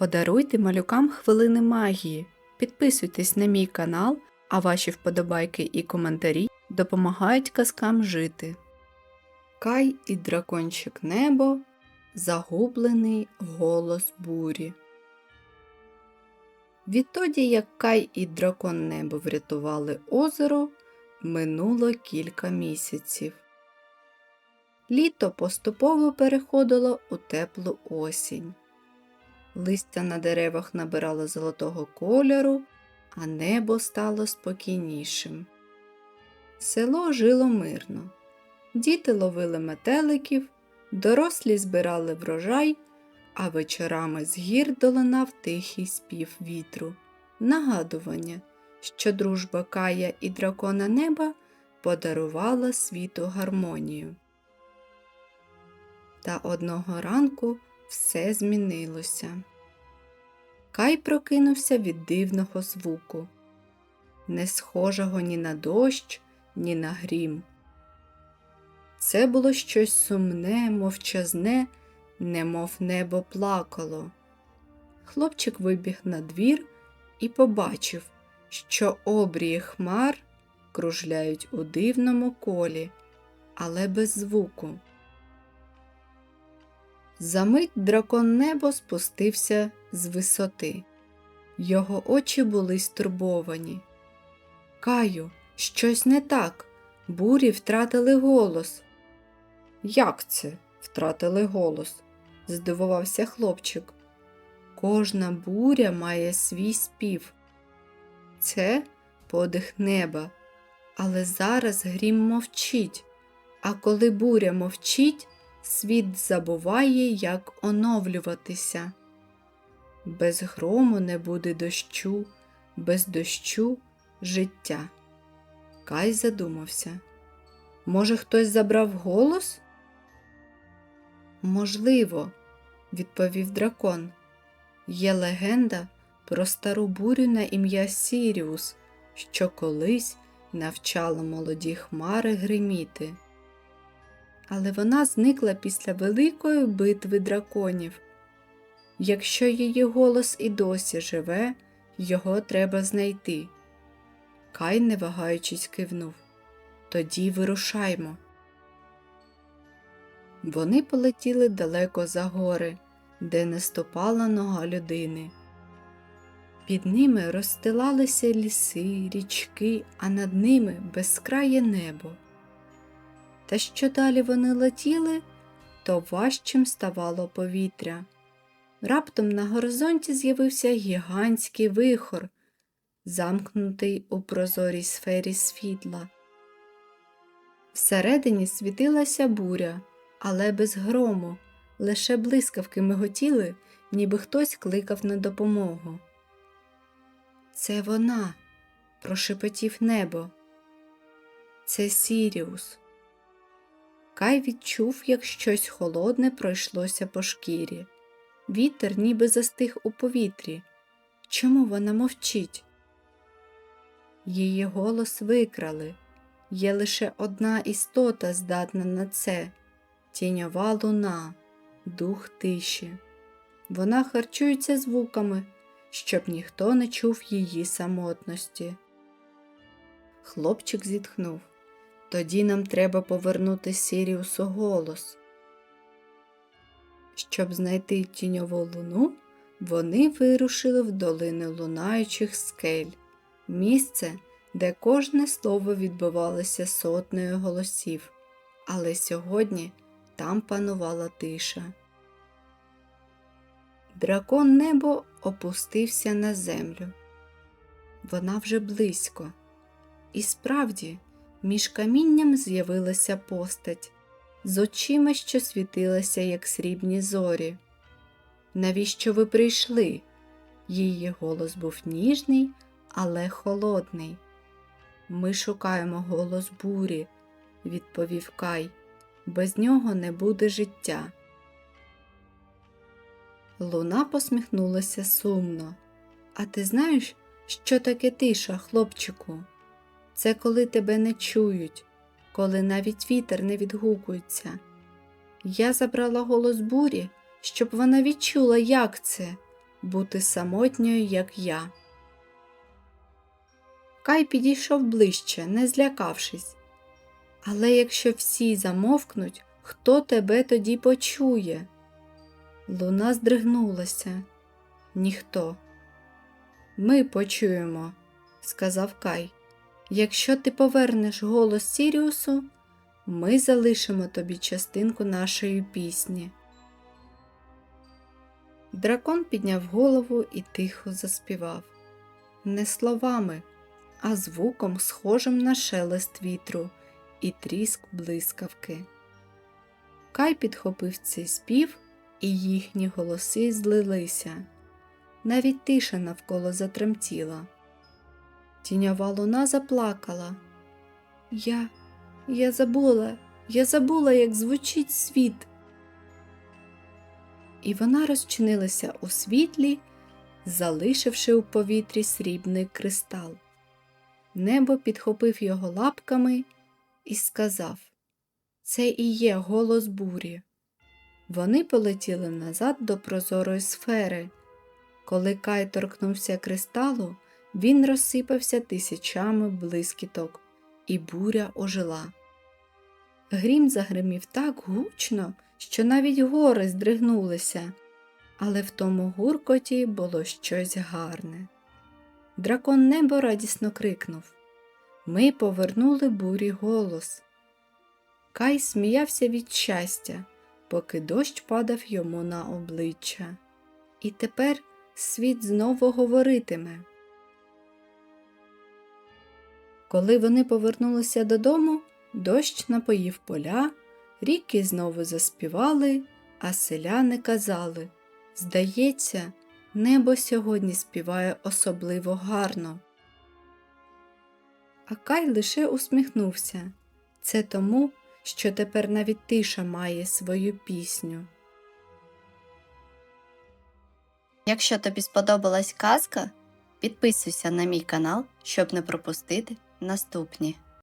Подаруйте малюкам хвилини магії. Підписуйтесь на мій канал, а ваші вподобайки і коментарі допомагають казкам жити. Кай і дракончик небо Загублений голос бурі. Відтоді, як Кай і дракон небо врятували озеро, минуло кілька місяців. Літо поступово переходило у теплу осінь. Листя на деревах набирало золотого кольору, а небо стало спокійнішим. Село жило мирно. Діти ловили метеликів, дорослі збирали врожай, а вечорами з гір долинав тихий спів вітру, нагадування, що дружба Кая і дракона неба подарувала світу гармонію. Та одного ранку все змінилося. Кай прокинувся від дивного звуку, не схожого ні на дощ, ні на грім. Це було щось сумне, мовчазне, немов небо плакало. Хлопчик вибіг на двір і побачив, що обрії хмар кружляють у дивному колі, але без звуку. Замить дракон небо спустився з висоти. Його очі були стурбовані. Каю, щось не так. Бурі втратили голос. Як це втратили голос? здивувався хлопчик. Кожна буря має свій спів. Це подих неба, але зараз грім мовчить, а коли буря мовчить, світ забуває, як оновлюватися. Без грому не буде дощу, без дощу життя. Кай задумався. Може, хтось забрав голос? Можливо, відповів дракон. Є легенда про стару бурю на ім'я Сіріус, що колись навчала молоді хмари гриміти. Але вона зникла після великої битви драконів. Якщо її голос і досі живе, його треба знайти. Кай, не вагаючись, кивнув. Тоді вирушаймо. Вони полетіли далеко за гори, де не ступала нога людини. Під ними розстилалися ліси, річки, а над ними безкрає небо. Та що далі вони летіли, то важчим ставало повітря. Раптом на горизонті з'явився гігантський вихор, замкнутий у прозорій сфері світла. Всередині світилася буря, але без грому, лише блискавки миготіли, ніби хтось кликав на допомогу. Це вона, прошепотів небо. Це Сіріус. Кай відчув, як щось холодне пройшлося по шкірі. Вітер ніби застиг у повітрі. Чому вона мовчить? Її голос викрали. Є лише одна істота, здатна на це тіньова луна, дух тиші. Вона харчується звуками, щоб ніхто не чув її самотності. Хлопчик зітхнув. Тоді нам треба повернути Сіріусу голос. Щоб знайти тіньову луну, вони вирушили в долину лунаючих скель, місце, де кожне слово відбивалося сотнею голосів, але сьогодні там панувала тиша. Дракон небо опустився на землю. Вона вже близько. І справді, між камінням з'явилася постать з очима, що світилася, як срібні зорі. Навіщо ви прийшли? Її голос був ніжний, але холодний. Ми шукаємо голос бурі, відповів Кай. Без нього не буде життя. Луна посміхнулася сумно. А ти знаєш, що таке тиша, хлопчику? Це коли тебе не чують, коли навіть вітер не відгукується. Я забрала голос бурі, щоб вона відчула, як це, бути самотньою, як я. Кай підійшов ближче, не злякавшись. Але якщо всі замовкнуть, хто тебе тоді почує? Луна здригнулася. Ніхто. Ми почуємо, сказав Кай. Якщо ти повернеш голос Сіріусу, ми залишимо тобі частинку нашої пісні. Дракон підняв голову і тихо заспівав. Не словами, а звуком, схожим на шелест вітру і тріск блискавки. Кай підхопив цей спів, і їхні голоси злилися. Навіть тиша навколо затремтіла. Тіньова луна заплакала. Я, я забула, я забула, як звучить світ. І вона розчинилася у світлі, залишивши у повітрі срібний кристал. Небо підхопив його лапками і сказав Це і є голос бурі. Вони полетіли назад до прозорої сфери. Коли Кай торкнувся кристалу, він розсипався тисячами блискіток, і буря ожила. Грім загримів так гучно, що навіть гори здригнулися, але в тому гуркоті було щось гарне. Дракон небо радісно крикнув Ми повернули бурі голос. Кай сміявся від щастя, поки дощ падав йому на обличчя. І тепер світ знову говоритиме. Коли вони повернулися додому, дощ напоїв поля, ріки знову заспівали, а селяни казали Здається, небо сьогодні співає особливо гарно. А Кай лише усміхнувся це тому, що тепер навіть тиша має свою пісню. Якщо тобі сподобалась казка, підписуйся на мій канал, щоб не пропустити наступні.